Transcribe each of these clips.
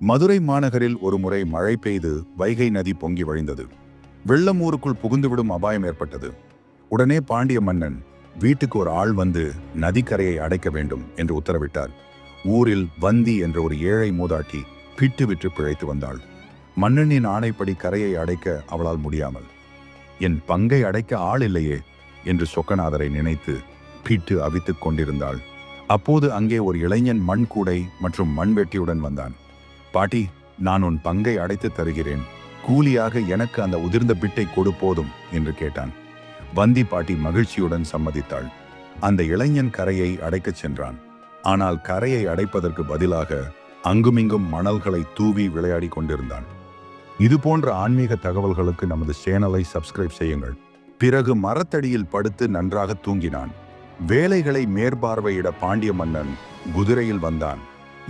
மதுரை மாநகரில் ஒருமுறை மழை பெய்து வைகை நதி பொங்கி வழிந்தது. வெள்ளம் ஊருக்குள் புகுந்துவிடும் அபாயம் ஏற்பட்டது. உடனே பாண்டிய மன்னன் வீட்டுக்கு ஒரு ஆள் வந்து நதிக்கரையை அடைக்க வேண்டும் என்று உத்தரவிட்டார். ஊரில் வந்தி என்ற ஒரு ஏழை மூதாட்டி பிட்டு விற்று பிழைத்து வந்தாள். மன்னனின் ஆணைப்படி கரையை அடைக்க அவளால் முடியாமல் என் பங்கை அடைக்க ஆள் இல்லையே என்று சொக்கநாதரை நினைத்து பிட்டு அவித்துக் கொண்டிருந்தாள். அப்போது அங்கே ஒரு இளைஞன் மண் கூடை மற்றும் மண்வெட்டியுடன் வந்தான். பாட்டி நான் உன் பங்கை அடைத்து தருகிறேன். கூலியாக எனக்கு அந்த உதிர்ந்த பிட்டை கொடு போதும் என்று கேட்டான். வந்தி பாட்டி மகிழ்ச்சியுடன் சம்மதித்தாள். அந்த இளைஞன் கரையை அடைக்கச் சென்றான். ஆனால் கரையை அடைப்பதற்கு பதிலாக அங்குமிங்கும் மணல்களை தூவி விளையாடி கொண்டிருந்தான். இது போன்ற ஆன்மீக தகவல்களுக்கு நமது சேனலை சப்ஸ்கிரைப் செய்யுங்கள். பிறகு மரத்தடியில் படுத்து நன்றாக தூங்கினான். வேலைகளை மேற்பார்வையிட பாண்டிய மன்னன் குதிரையில் வந்தான்.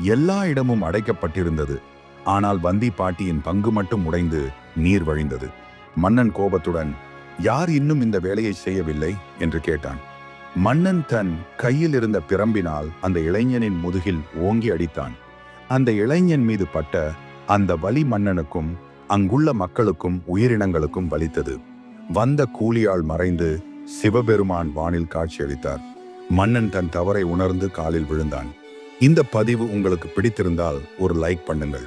எல்லா இடமும் அடைக்கப்பட்டிருந்தது. ஆனால் வந்தி பாட்டியின் பங்கு மட்டும் உடைந்து நீர் வழிந்தது. மன்னன் கோபத்துடன் யார் இன்னும் இந்த வேலையை செய்யவில்லை? என்று கேட்டான். மன்னன் தன் கையில் இருந்த பிரம்பினால் அந்த இளைஞனின் முதுகில் ஓங்கி அடித்தான். அந்த இளைஞன் மீது பட்ட அந்த வலி மன்னனுக்கும் அங்குள்ள மக்களுக்கும் உயிரினங்களுக்கும் வலித்தது. வந்த கூலியால் மறைந்து சிவபெருமான் வானில் காட்சியளித்தார். மன்னன் தன் தவறை உணர்ந்து காலில் விழுந்தான். இந்த பதிவு உங்களுக்கு பிடித்திருந்தால் ஒரு லைக் பண்ணுங்கள்.